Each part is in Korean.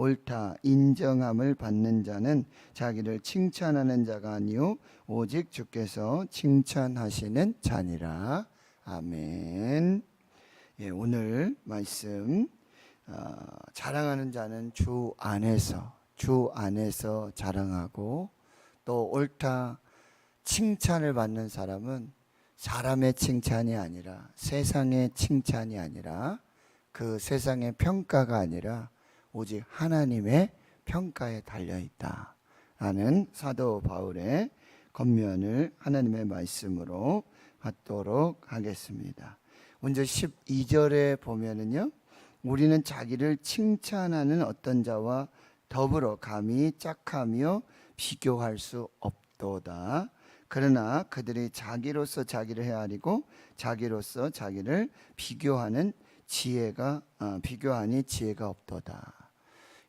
옳다 인정함을 받는 자는 자기를 칭찬하는 자가 아니요 오직 주께서 칭찬하시는 자니라 아멘. 예, 오늘 말씀 어, 자랑하는 자는 주 안에서 주 안에서 자랑하고 또 옳다 칭찬을 받는 사람은 사람의 칭찬이 아니라 세상의 칭찬이 아니라 그 세상의 평가가 아니라 오직 하나님의 평가에 달려 있다. 라는 사도 바울의 겉면을 하나님의 말씀으로 받도록 하겠습니다. 먼저 12절에 보면은요. 우리는 자기를 칭찬하는 어떤 자와 더불어 감히 짝하며 비교할 수 없도다. 그러나 그들이 자기로서 자기를 헤아리고 자기로서 자기를 비교하는 지혜가 어, 비교하니 지혜가 없도다.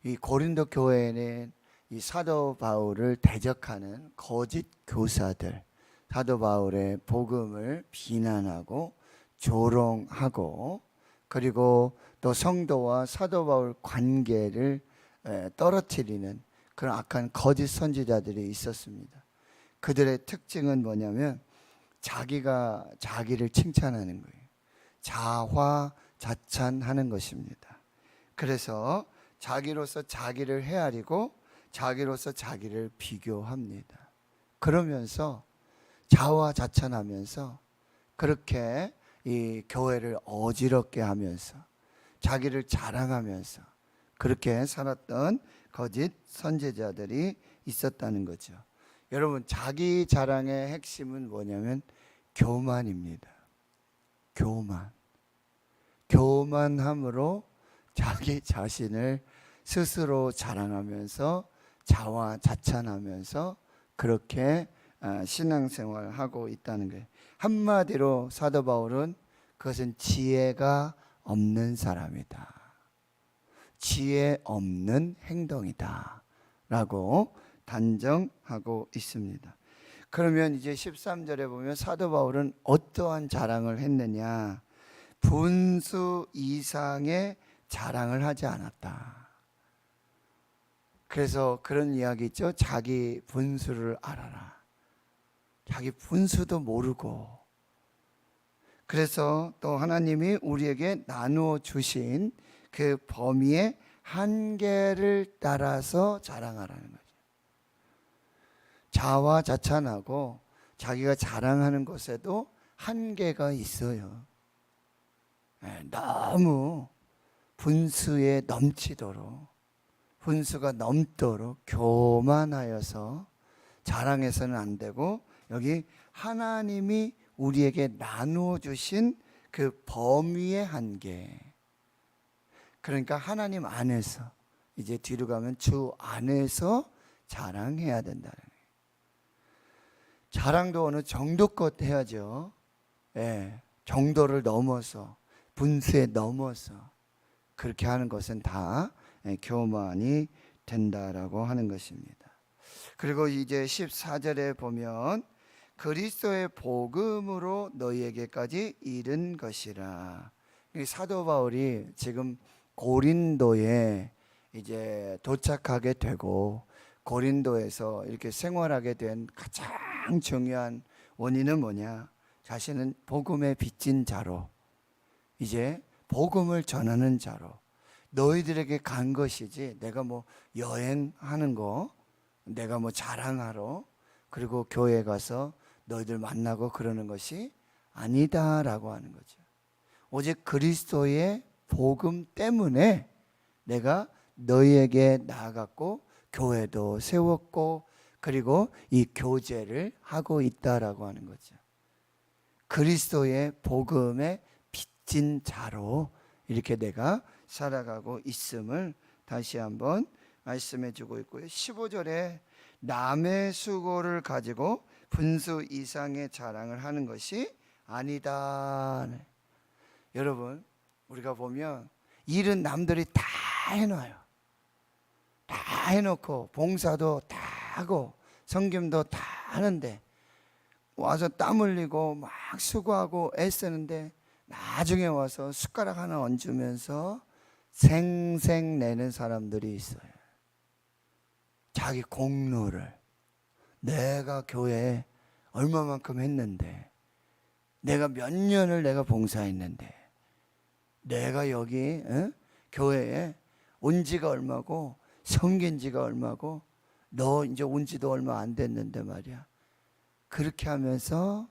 이 고린도 교회에는 이 사도 바울을 대적하는 거짓 교사들, 사도 바울의 복음을 비난하고 조롱하고 그리고 또 성도와 사도 바울 관계를 에, 떨어뜨리는 그런 악한 거짓 선지자들이 있었습니다. 그들의 특징은 뭐냐면 자기가 자기를 칭찬하는 거예요. 자화 자찬하는 것입니다. 그래서 자기로서 자기를 헤아리고 자기로서 자기를 비교합니다. 그러면서 자화자찬하면서 그렇게 이 교회를 어지럽게 하면서 자기를 자랑하면서 그렇게 살았던 거짓 선제자들이 있었다는 거죠. 여러분 자기 자랑의 핵심은 뭐냐면 교만입니다. 교만. 교만함으로 자기 자신을 스스로 자랑하면서 자화 자찬하면서 그렇게 아, 신앙생활하고 있다는 거예요. 한마디로 사도 바울은 그것은 지혜가 없는 사람이다. 지혜 없는 행동이다. 라고 단정하고 있습니다. 그러면 이제 13절에 보면 사도 바울은 어떠한 자랑을 했느냐? 분수 이상의 자랑을 하지 않았다. 그래서 그런 이야기 있죠. 자기 분수를 알아라. 자기 분수도 모르고. 그래서 또 하나님이 우리에게 나누어 주신 그 범위의 한계를 따라서 자랑하라는 거죠. 자화자찬하고 자기가 자랑하는 것에도 한계가 있어요. 예, 너무 분수에 넘치도록 분수가 넘도록 교만하여서 자랑해서는 안 되고 여기 하나님이 우리에게 나누어 주신 그 범위의 한계. 그러니까 하나님 안에서 이제 뒤로 가면 주 안에서 자랑해야 된다는. 자랑도 어느 정도껏 해야죠. 예, 정도를 넘어서 분수에 넘어서 그렇게 하는 것은 다 예, 교만이 된다라고 하는 것입니다. 그리고 이제 14절에 보면 그리스도의 복음으로 너희에게까지 이른 것이라. 이 사도 바울이 지금 고린도에 이제 도착하게 되고 고린도에서 이렇게 생활하게 된 가장 중요한 원인은 뭐냐? 자신은 복음에 빚진 자로 이제 복음을 전하는 자로 너희들에게 간 것이지 내가 뭐 여행하는 거 내가 뭐 자랑하러 그리고 교회 가서 너희들 만나고 그러는 것이 아니다라고 하는 거죠. 오직 그리스도의 복음 때문에 내가 너희에게 나아갔고 교회도 세웠고 그리고 이 교제를 하고 있다라고 하는 거죠. 그리스도의 복음에 빚진 자로 이렇게 내가 살아가고 있음을 다시 한번 말씀해 주고 있고요. 15절에 남의 수고를 가지고 분수 이상의 자랑을 하는 것이 아니다. 여러분, 우리가 보면 일은 남들이 다 해놔요. 다 해놓고 봉사도 다 하고 성김도 다 하는데 와서 땀 흘리고 막 수고하고 애쓰는데 나중에 와서 숟가락 하나 얹으면서 생색내는 사람들이 있어요. 자기 공로를 내가 교회에 얼마만큼 했는데 내가 몇 년을 내가 봉사했는데 내가 여기 어? 교회에 온 지가 얼마고 섬긴 지가 얼마고 너 이제 온 지도 얼마 안 됐는데 말이야. 그렇게 하면서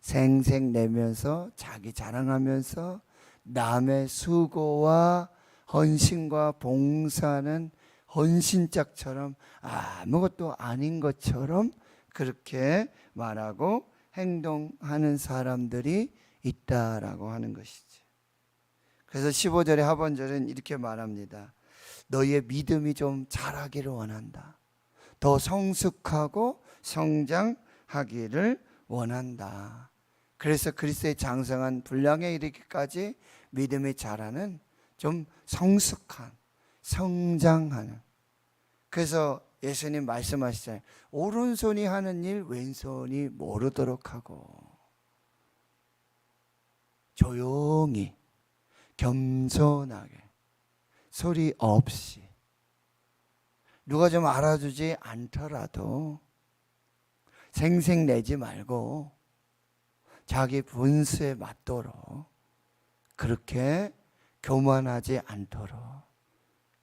생색 내면서 자기 자랑하면서 남의 수고와 헌신과 봉사는 헌신짝처럼 아무것도 아닌 것처럼 그렇게 말하고 행동하는 사람들이 있다라고 하는 것이지. 그래서 15절의 하반절은 이렇게 말합니다. 너희의 믿음이 좀 자라기를 원한다. 더 성숙하고 성장하기를 원한다. 그래서 그리스도의 장성한 분량에 이르기까지 믿음이 자라는 좀 성숙한 성장하는. 그래서 예수님 말씀하시잖아요. 오른손이 하는 일 왼손이 모르도록 하고. 조용히 겸손하게 소리 없이. 누가 좀 알아주지 않더라도 생색 내지 말고 자기 분수에 맞도록 그렇게 교만하지 않도록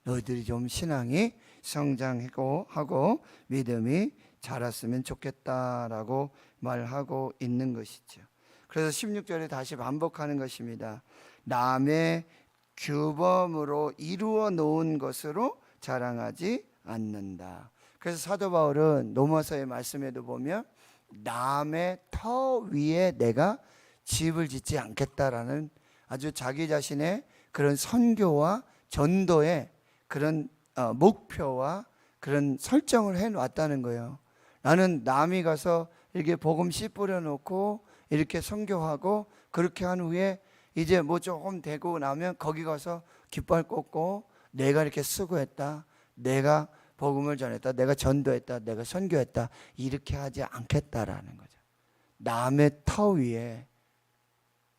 너희들이 좀 신앙이 성장하고 하고 믿음이 자랐으면 좋겠다라고 말하고 있는 것이죠. 그래서 16절에 다시 반복하는 것입니다. 남의 규범으로 이루어 놓은 것으로 자랑하지 않는다. 그래서 사도 바울은 로마서의 말씀에도 보면 남의 터 위에 내가 집을 짓지 않겠다라는 아주 자기 자신의 그런 선교와 전도의 그런 어, 목표와 그런 설정을 해 놨다는 거예요. 나는 남이 가서 이렇게 복음 씨 뿌려 놓고 이렇게 선교하고 그렇게 한 후에 이제 뭐 조금 되고 나면 거기 가서 깃발 꽂고 내가 이렇게 수고했다. 내가 복음을 전했다. 내가 전도했다. 내가 선교했다. 이렇게 하지 않겠다라는 거죠. 남의 터 위에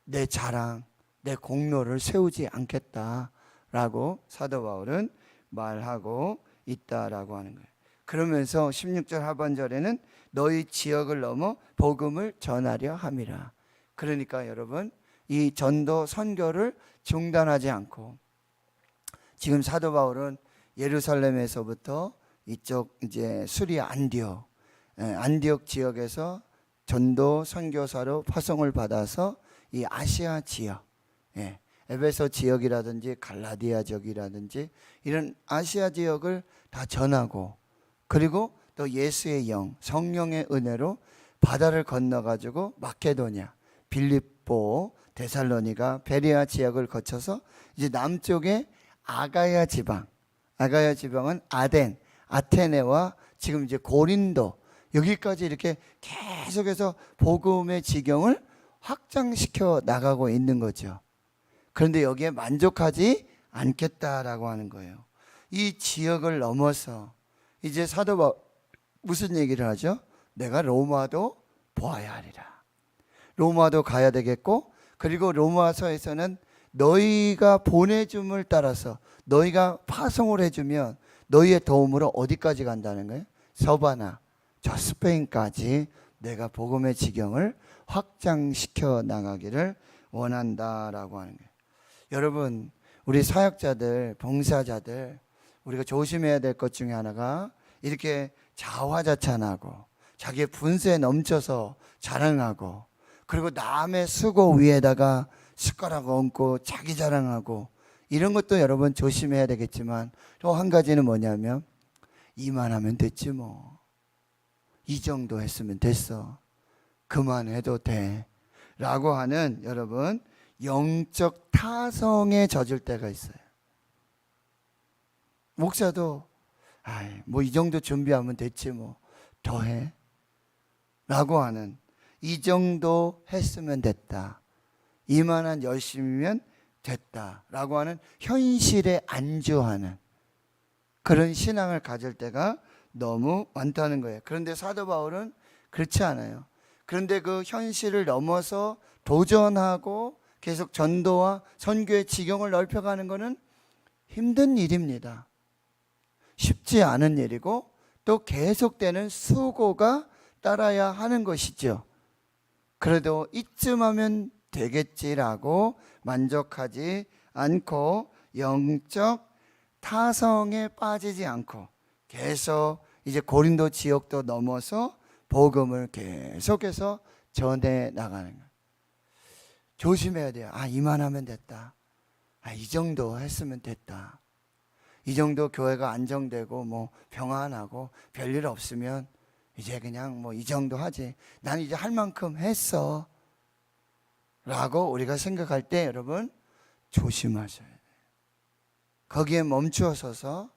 내 자랑, 내 공로를 세우지 않겠다라고 사도 바울은 말하고 있다라고 하는 거예요. 그러면서 16절 하반절에는 너희 지역을 넘어 복음을 전하려 함이라. 그러니까 여러분 이 전도 선교를 중단하지 않고 지금 사도 바울은 예루살렘에서부터 이쪽 이제 수리아 안디옥 예, 안디옥 지역에서 전도 선교사로 파송을 받아서 이 아시아 지역 예, 에베소 지역이라든지 갈라디아 지역이라든지 이런 아시아 지역을 다 전하고 그리고 또 예수의 영 성령의 은혜로 바다를 건너 가지고 마케도냐 빌립보 데살로니가 베리아 지역을 거쳐서 이제 남쪽에 아가야 지방 아가야 지방은 아덴 아테네와 지금 이제 고린도 여기까지 이렇게 계속해서 복음의 지경을 확장시켜 나가고 있는 거죠. 그런데 여기에 만족하지 않겠다라고 하는 거예요. 이 지역을 넘어서 이제 사도 바 무슨 얘기를 하죠? 내가 로마도 보아야 하리라. 로마도 가야 되겠고 그리고 로마서에서는 너희가 보내줌을 따라서 너희가 파송을 해주면 너희의 도움으로 어디까지 간다는 거예요? 서바나 저 스페인까지 내가 복음의 지경을 확장시켜 나가기를 원한다라고 하는 거예요. 여러분, 우리 사역자들, 봉사자들 우리가 조심해야 될 것 중에 하나가 이렇게 자화자찬하고 자기의 분수에 넘쳐서 자랑하고 그리고 남의 수고 위에다가 숟가락 얹고 자기 자랑하고 이런 것도 여러분 조심해야 되겠지만 또 한 가지는 뭐냐면 이만하면 됐지 뭐. 이 정도 했으면 됐어. 그만해도 돼. 라고 하는 여러분 영적 타성에 젖을 때가 있어요. 목사도 아이 뭐 이 정도 준비하면 됐지 뭐 더해. 라고 하는 이 정도 했으면 됐다. 이만한 열심이면 됐다 라고 하는 현실에 안주하는 그런 신앙을 가질 때가 너무 많다는 거예요. 그런데 사도 바울은 그렇지 않아요. 그런데 그 현실을 넘어서 도전하고 계속 전도와 선교의 지경을 넓혀가는 것은 힘든 일입니다. 쉽지 않은 일이고 또 계속되는 수고가 따라야 하는 것이죠. 그래도 이쯤 하면 되겠지라고 만족하지 않고 영적 타성에 빠지지 않고 계속 이제 고린도 지역도 넘어서 복음을 계속해서 전해 나가는 거예요. 조심해야 돼요. 아, 이만하면 됐다. 아, 이 정도 했으면 됐다. 이 정도 교회가 안정되고 뭐 평안하고 별일 없으면 이제 그냥 뭐 이 정도 하지. 난 이제 할 만큼 했어. 라고 우리가 생각할 때 여러분 조심하셔야 돼요. 거기에 멈추어 서서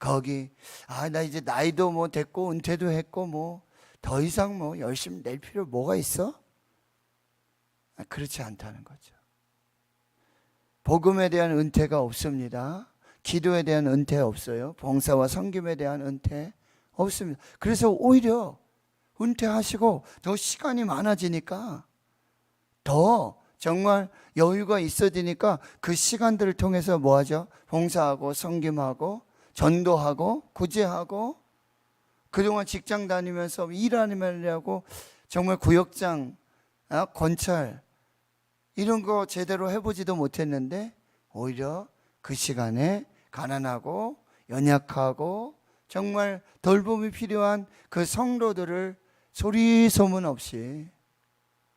거기 아 나 이제 나이도 뭐 됐고 은퇴도 했고 뭐 더 이상 뭐 열심히 낼 필요 뭐가 있어? 아, 그렇지 않다는 거죠. 복음에 대한 은퇴가 없습니다. 기도에 대한 은퇴 없어요. 봉사와 섬김에 대한 은퇴 없습니다. 그래서 오히려 은퇴하시고 더 시간이 많아지니까 더 정말 여유가 있어지니까 그 시간들을 통해서 뭐 하죠? 봉사하고 섬김하고 전도하고 구제하고 그동안 직장 다니면서 일하느냐고 정말 구역장, 아, 건찰 이런 거 제대로 해보지도 못했는데 오히려 그 시간에 가난하고 연약하고 정말 돌봄이 필요한 그 성도들을 소리 소문 없이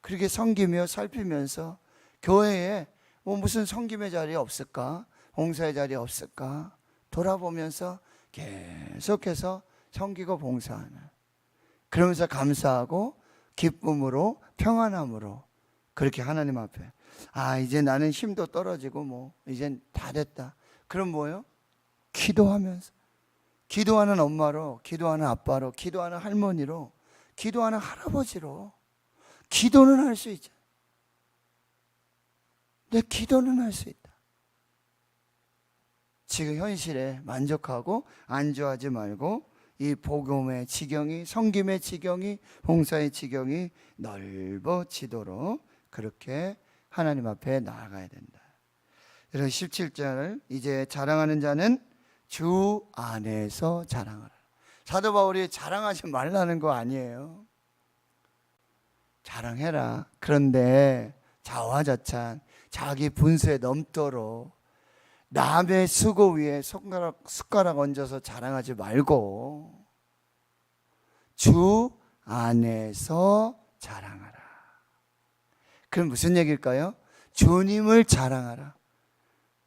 그렇게 섬기며 살피면서 교회에 뭐 무슨 섬김의 자리 없을까? 봉사의 자리 없을까? 돌아보면서 계속해서 섬기고 봉사하는 그러면서 감사하고 기쁨으로 평안함으로 그렇게 하나님 앞에 아 이제 나는 힘도 떨어지고 뭐 이젠 다 됐다. 그럼 뭐요? 기도하면서 기도하는 엄마로 기도하는 아빠로 기도하는 할머니로 기도하는 할아버지로 기도는 할 수 있죠. 내 기도는 할 수 있다. 지금 현실에 만족하고 안주하지 말고 이 복음의 지경이 성김의 지경이 봉사의 지경이 넓어지도록 그렇게 하나님 앞에 나아가야 된다. 그래서 17절을 이제 자랑하는 자는 주 안에서 자랑하라. 사도 바울이 자랑하지 말라는 거 아니에요. 자랑해라. 그런데 자화자찬 자기 분수에 넘도록 남의 수고 위에 손가락 숟가락 얹어서 자랑하지 말고 주 안에서 자랑하라. 그럼 무슨 얘기일까요? 주님을 자랑하라.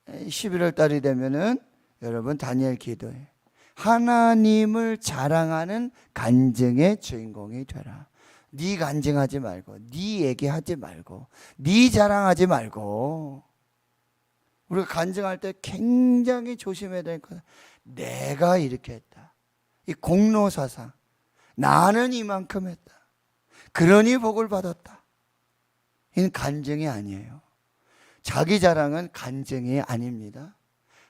11월 달이 되면은 여러분 다니엘 기도해. 하나님을 자랑하는 간증의 주인공이 되라. 네 간증하지 말고, 네 얘기하지 말고, 네 자랑하지 말고. 우리가 간증할 때 굉장히 조심해야 될 것. 내가 이렇게 했다. 이 공로 사상. 나는 이만큼 했다. 그러니 복을 받았다. 이는 간증이 아니에요. 자기 자랑은 간증이 아닙니다.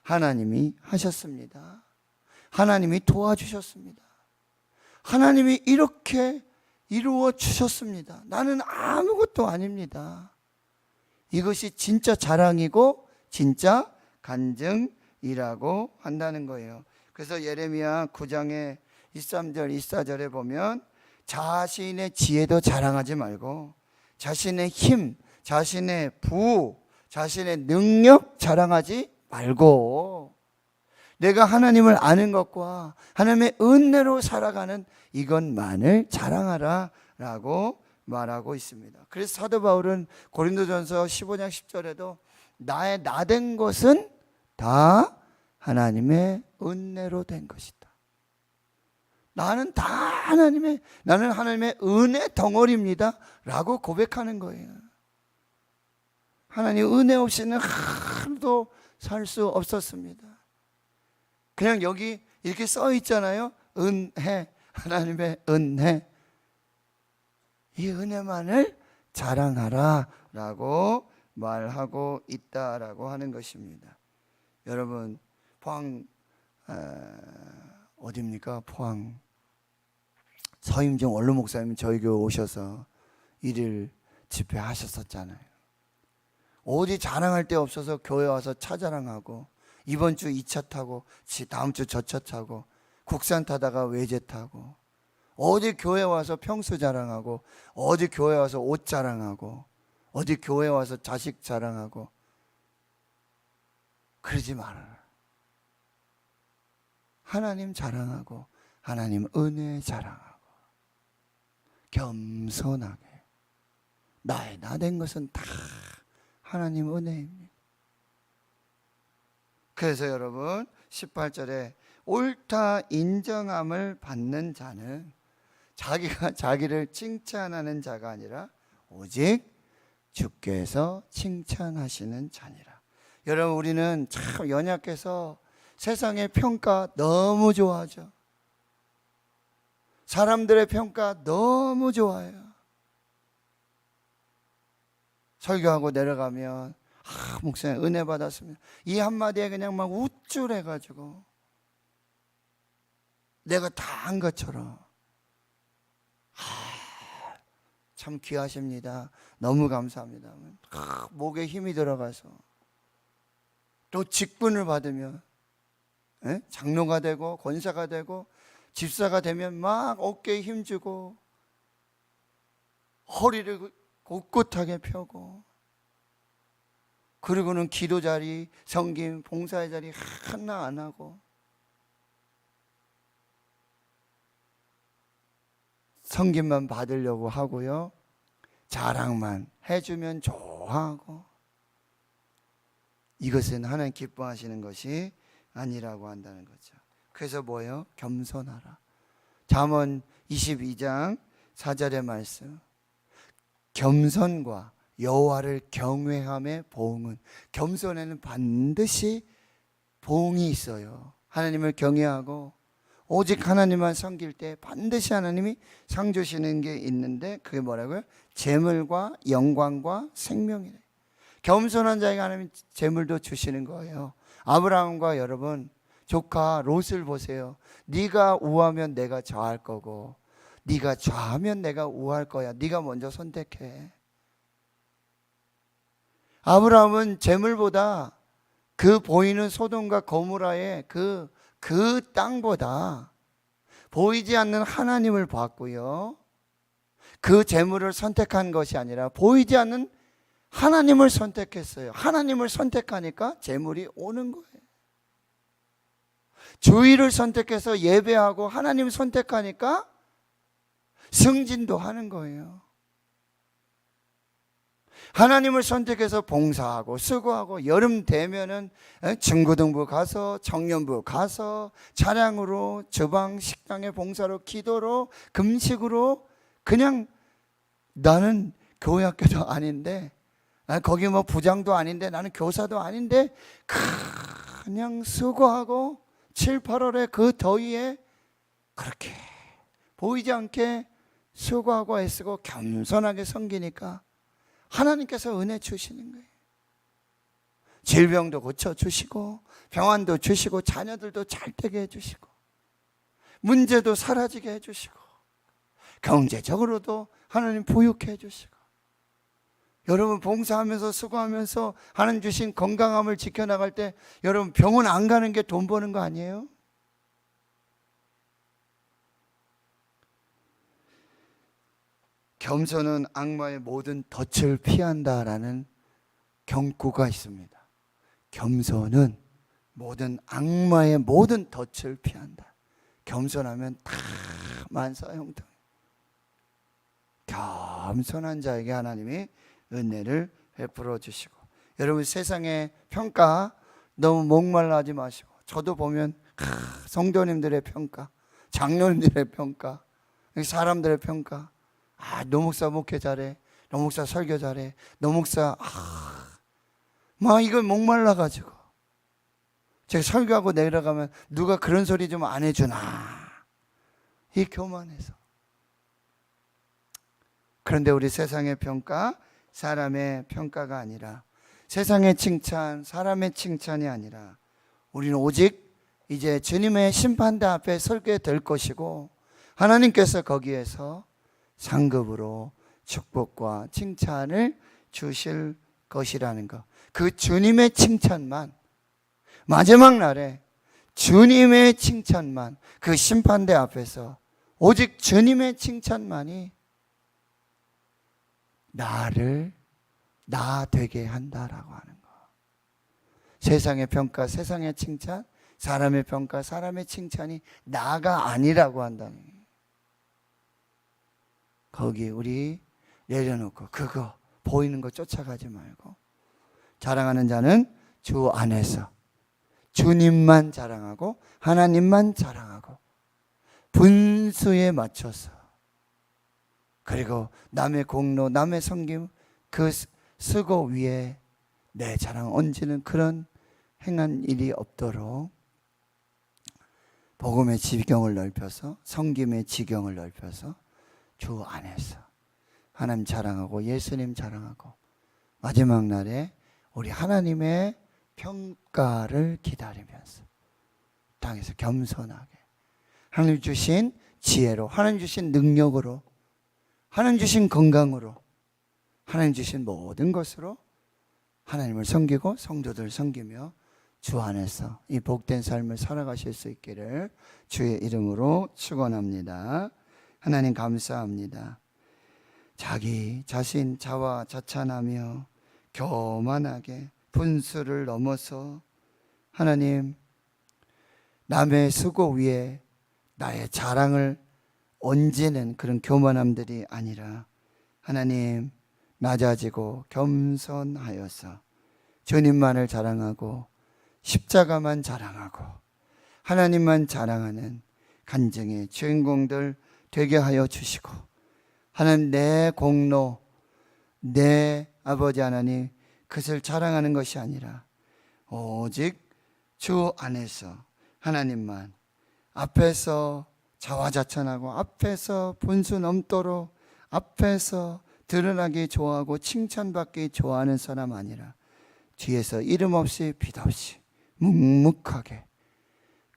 하나님이 하셨습니다. 하나님이 도와주셨습니다. 하나님이 이렇게 이루어 주셨습니다. 나는 아무것도 아닙니다. 이것이 진짜 자랑이고 진짜 간증이라고 한다는 거예요. 그래서 예레미야 9장의 23절 24절에 보면 자신의 지혜도 자랑하지 말고 자신의 힘, 자신의 부, 자신의 능력 자랑하지 말고 내가 하나님을 아는 것과 하나님의 은혜로 살아가는 이것만을 자랑하라 라고 말하고 있습니다. 그래서 사도 바울은 고린도전서 15장 10절에도 나의 나 된 것은 다 하나님의 은혜로 된 것이다. 나는 다 하나님의 나는 하나님의 은혜 덩어리입니다. 라고 고백하는 거예요. 하나님 은혜 없이는 하루도 살 수 없었습니다. 그냥 여기 이렇게 써 있잖아요. 은혜, 하나님의 은혜. 이 은혜만을 자랑하라 라고 말하고 있다라고 하는 것입니다. 여러분, 포항, 어, 디입니까 포항. 서임정 원로 목사님 저희 교회 오셔서 일일 집회하셨었잖아요. 어디 자랑할 데 없어서 교회 와서 차자랑하고 이번 주 이 차 타고 지- 다음 주 저 차 타고 국산 타다가 외제 타고 어디 교회 와서 평수 자랑하고 어디 교회 와서 옷 자랑하고 어디 교회 와서 자식 자랑하고 그러지 말아라. 하나님 자랑하고 하나님 은혜 자랑하고 겸손하게 나의 나 된 것은 다 하나님 은혜입니다. 그래서 여러분 18절에 옳다 인정함을 받는 자는 자기가 자기를 칭찬하는 자가 아니라 오직 주께서 칭찬하시는 자니라. 여러분 우리는 참 연약해서 세상의 평가 너무 좋아하죠. 사람들의 평가 너무 좋아해요. 설교하고 내려가면 아, 목사님 은혜 받았습니다. 이 한마디에 그냥 막 우쭐해 가지고 내가 다 한 것처럼 아, 참 귀하십니다. 너무 감사합니다. 아, 목에 힘이 들어가서 또 직분을 받으면 예? 장로가 되고 권사가 되고 집사가 되면 막 어깨에 힘주고 허리를 꼿꼿하게 펴고 그리고는 기도 자리, 성김, 봉사의 자리 하나 안 하고 성김만 받으려고 하고요. 자랑만 해주면 좋아하고 이것은 하나님 기뻐하시는 것이 아니라고 한다는 거죠. 그래서 뭐예요? 겸손하라. 잠언 22장 4절의 말씀. 겸손과 여호와를 경외함의 보응은 겸손에는 반드시 보응이 있어요. 하나님을 경외하고 오직 하나님만 섬길 때 반드시 하나님이 상 주시는 게 있는데 그게 뭐라고요? 재물과 영광과 생명이래. 겸손한 자에게 하나님 재물도 주시는 거예요. 아브라함과 여러분 조카 롯을 보세요. 네가 우하면 내가 좌할 거고 네가 좌하면 내가 우할 거야. 네가 먼저 선택해. 아브라함은 재물보다 그 보이는 소돔과 고무라의 그, 그 땅보다 보이지 않는 하나님을 봤고요. 그 재물을 선택한 것이 아니라 보이지 않는 하나님을 선택했어요. 하나님을 선택하니까 재물이 오는 거예요. 주의를 선택해서 예배하고 하나님 선택하니까 승진도 하는 거예요. 하나님을 선택해서 봉사하고 수고하고 여름 되면은 중고등부 가서 청년부 가서 차량으로 저방 식당에 봉사로 기도로 금식으로 그냥 나는 교회 학교도 아닌데 거기 뭐 부장도 아닌데 나는 교사도 아닌데 그냥 수고하고 7, 8월에 그 더위에 그렇게 보이지 않게 수고하고 애쓰고 겸손하게 섬기니까 하나님께서 은혜 주시는 거예요. 질병도 고쳐 주시고 병환도 주시고 자녀들도 잘 되게 해 주시고 문제도 사라지게 해 주시고 경제적으로도 하나님 부유케 해 주시고 여러분 봉사하면서 수고하면서 하나님 주신 건강함을 지켜나갈 때 여러분 병원 안 가는 게 돈 버는 거 아니에요? 겸손은 악마의 모든 덫을 피한다라는 경고가 있습니다. 겸손은 모든 악마의 모든 덫을 피한다. 겸손하면 다 만사 형통. 겸손한 자에게 하나님이 은혜를 베풀어 주시고 여러분 세상의 평가 너무 목말라 하지 마시고 저도 보면 아, 성도님들의 평가 장로님들의 평가 사람들의 평가 아, 노목사 목회 잘해. 노목사 설교 잘해. 노목사, 아, 막 이걸 목말라 가지고. 제가 설교하고 내려가면 누가 그런 소리 좀 안 해주나. 이 교만해서. 그런데 우리 세상의 평가, 사람의 평가가 아니라 세상의 칭찬, 사람의 칭찬이 아니라 우리는 오직 이제 주님의 심판대 앞에 설게 될 것이고 하나님께서 거기에서 상급으로 축복과 칭찬을 주실 것이라는 것. 그 주님의 칭찬만 마지막 날에 주님의 칭찬만 그 심판대 앞에서 오직 주님의 칭찬만이 나를 나 되게 한다라고 하는 거. 세상의 평가, 세상의 칭찬, 사람의 평가, 사람의 칭찬이 나가 아니라고 한다는 거예요. 거기 우리 내려놓고 그거 보이는 거 쫓아가지 말고 자랑하는 자는 주 안에서 주님만 자랑하고 하나님만 자랑하고 분수에 맞춰서 그리고 남의 공로, 남의 섬김 그 쓰- 쓰고 위에 내 자랑 얹는 그런 행한 일이 없도록 복음의 지경을 넓혀서 성김의 지경을 넓혀서 주 안에서 하나님 자랑하고 예수님 자랑하고 마지막 날에 우리 하나님의 평가를 기다리면서 땅에서 겸손하게 하나님 주신 지혜로 하나님 주신 능력으로 하나님 주신 건강으로 하나님 주신 모든 것으로 하나님을 섬기고 성도들 섬기며 주 안에서 이 복된 삶을 살아가실 수 있기를 주의 이름으로 축원합니다. 하나님 감사합니다. 자기 자신 자와 자찬하며 교만하게 분수를 넘어서 하나님 남의 수고 위에 나의 자랑을 얹는 그런 교만함들이 아니라 하나님 낮아지고 겸손하여서 주님만을 자랑하고 십자가만 자랑하고 하나님만 자랑하는 간증의 주인공들 되게 하여 주시고 하나님 내 공로 내 아버지 하나님 그것을 자랑하는 것이 아니라 오직 주 안에서 하나님만 앞에서 자화자찬하고 앞에서 분수 넘도록 앞에서 드러나기 좋아하고 칭찬받기 좋아하는 사람 아니라 뒤에서 이름 없이 빛 없이 묵묵하게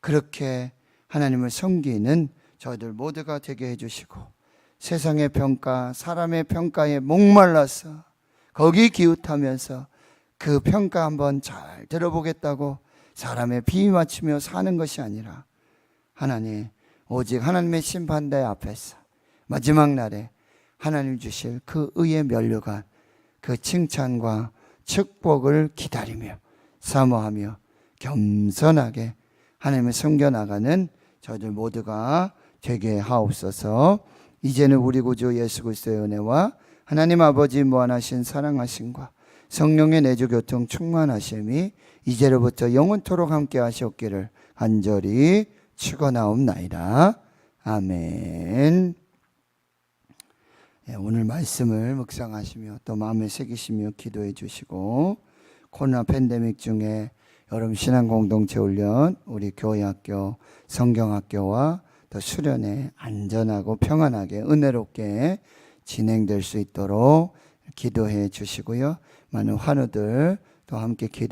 그렇게 하나님을 섬기는 저희들 모두가 되게 해주시고 세상의 평가, 사람의 평가에 목말라서 거기 기웃하면서 그 평가 한번 잘 들어보겠다고 사람의 비위 맞추며 사는 것이 아니라 하나님 오직 하나님의 심판대 앞에서 마지막 날에 하나님 주실 그 의의 면류관 그 칭찬과 축복을 기다리며 사모하며 겸손하게 하나님을 섬겨 나가는 저희들 모두가 되게 하옵소서. 이제는 우리 구주 예수 그리스도의 은혜와 하나님 아버지 무한하신 사랑하심과 성령의 내주 교통 충만하심이 이제로부터 영원토록 함께 하시옵기를 간절히 축원하옵나이다. 아멘. 예, 오늘 말씀을 묵상하시며 또 마음에 새기시며 기도해 주시고 코로나 팬데믹 중에 여름 신앙 공동체 훈련 우리 교회 학교 성경 학교와 또 수련회 안전하고 평안하게 은혜롭게 진행될 수 있도록 기도해 주시고요. 많은 환우들 또 함께 기도